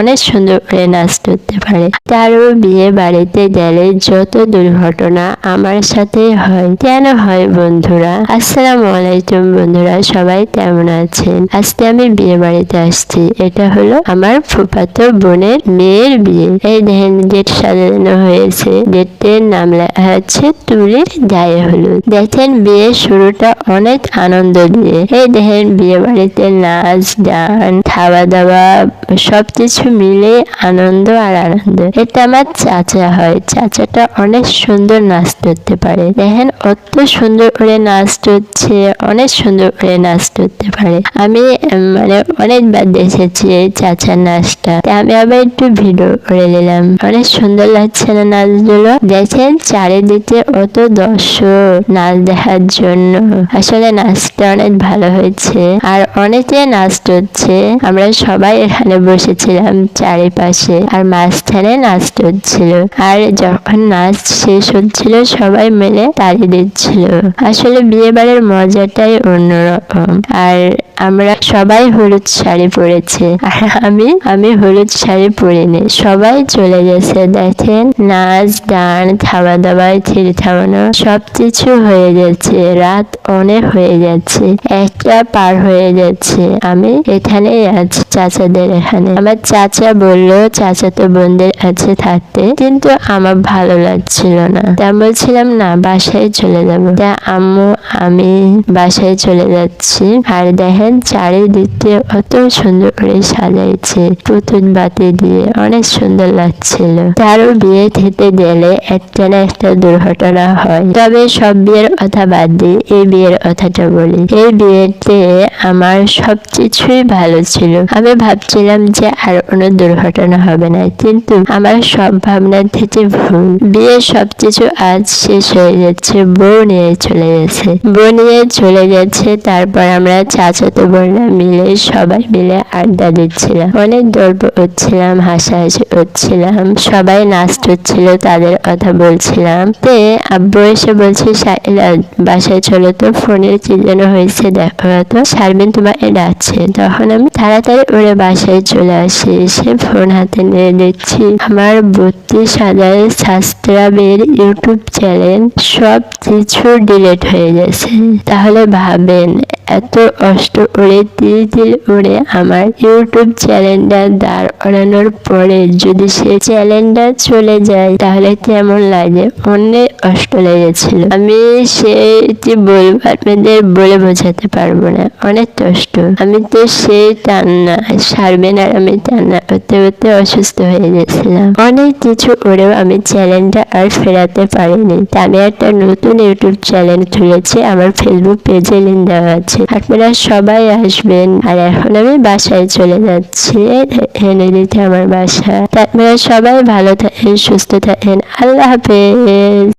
অনেক সুন্দর করে নাচ করতে পারে। তারও বিয়ে বাড়িতে গেলে যত দুর্ঘটনা আমার সাথে হয়, কেন হয় বন্ধুরা? আসসালাম আলাইকুম বন্ধুরা, সবাই কেমন আছেন? আজকে আমি বিয়ে বাড়িতে আসছি। এটা হলো আমার ফুফাতো বোনের মেয়ের বিয়ে। এই দেখেন, গেট সাজানো হয়েছে। গেটের নাম লেখা আছে তুলির গায়ে হলুদ। দেখেন বিয়ের শুরুটা অনেক আনন্দ দিয়ে। এই দেখেন বিয়ে বাড়িতে নাচ, গান খাওয়া দাওয়া সবকিছু মিলে আনন্দ আর আনন্দ। এটা আমার চাচা হয়। চাচাটা অনেক সুন্দর নাচ করতে পারে। দেখেন অত সুন্দর করে নাচ করছে, অনেক সুন্দর করে নাচ করতে পারে। আমি মানে অনেকবার দেখেছি এই চাচার নাচটা। আমি আবার একটু ভিডিও করে নিলাম। অনেক সুন্দর লাগছে না নাচগুলো। দেখেন চারিদিকে অত দর্শক নাচ দেখার জন্য। আসলে নাচটা অনেক ভালো হয়েছে। আর অনেকে নাচ হচ্ছে আমরা সবাই এখানে বসেছিলাম চারিপাশে আর মাঝখানে নাচ করছিল। আর যখন নাচ শেষ হচ্ছিল, সবাই মিলে তালি দিচ্ছিল। আসলে বিয়ে বাড়ির মজাটাই অন্যরকম। আর আমরা সবাই হলুদ শাড়ি পরেছে। আর আমি আমি হলুদ শাড়ি পরিনি। সবাই চলে গেছে। দেখেন নাচ গান খাওয়া দাওয়া ছিঁড়ে খাওয়ানো সব কিছু হয়ে যাচ্ছে। রাত অনেক হয়ে যাচ্ছে। একটা পার হয়ে যাচ্ছে। আমি এখানেই আছি চাচাদের এখানে। আমার চাচা বলল, চাচাতো বোনদের আছে থাকতে কিন্তু আমার ভালো লাগছিল না। তা বলছিলাম, না, বাসায় চলে যাব। তা আম্মু, আমি বাসায় চলে যাচ্ছি। আর দেখেন চারিদিকে অত সুন্দর করে সাজাইছে। পুতুল বাতি দিয়ে অনেক সুন্দর লাগছিল। তারও বিয়ে খেতে গেলে একটা না একটা দুর্ঘটনা হয়। তবে সব বিয়ের কথা বাদ দিয়ে এই বিয়ের কথাটা বলি। এই বিয়েতে আমার সব কিছুই ভালো ছিল। আমি ভাবছিলাম যে আর কোনো দুর্ঘটনা হবে না, কিন্তু আমার সব ভাবনা থেকে ভুল। বিয়ে সবকিছু আজ শেষ হয়ে যাচ্ছে, বউ নিয়ে চলে গেছে। বউ নিয়ে চলে গেছে, তারপর আমরা চাচাতো বোনরা মিলে সবাই মিলে আড্ডা দিচ্ছিলাম। অনেক গল্প করছিলাম, হাসাহাসি করছিলাম, সবাই নাচ করছিল, তাদের কথা বলছিলাম তে আব্বু এসে বলছে বাসায় চলো তো, ফোনের কি যেন হয়েছে, দেখো তো। শারমিন তোমাকে ডাকছে। তখন আমি তাড়াতাড়ি ওরে বাসায় চলে আসি, এসে ফোন হাতে নিয়ে দেখছি, আমার বত্রিশ হাজার সাবস্ক্রাইবের ইউটিউব চ্যানেল সব কিছু ডিলিট হয়ে গেছে। তাহলে ভাবেন এত কষ্ট করে তিল তিল করে আমার ইউটিউব চ্যানেলটা দাঁড় করানোর পরে যদি সে চ্যানেলটা চলে যায়, তাহলে কেমন লাগে? অনেক কষ্ট লেগেছিল। আমি সেটি বলব, আপনাদের বলে বোঝাতে পারব না। অনেক কষ্ট। আমি তো সেই টান্না সারবেন আর আমি টান্না করতে করতে অসুস্থ হয়ে গেছিলাম। অনেক কিছু করেও আমি চ্যানেলটা আর ফেরাতে পারিনি। আমি একটা নতুন ইউটিউব চ্যানেল খুলেছি। আমার ফেসবুক পেজে লিঙ্ক দেওয়া আছে। আপনারা সবাই আসবেন। আর এখন আমি বাসায় চলে যাচ্ছি। এনে দিতে আমার বাসা। আপনারা সবাই ভালো থাকেন, সুস্থ থাকেন। আল্লাহ হাফেজ।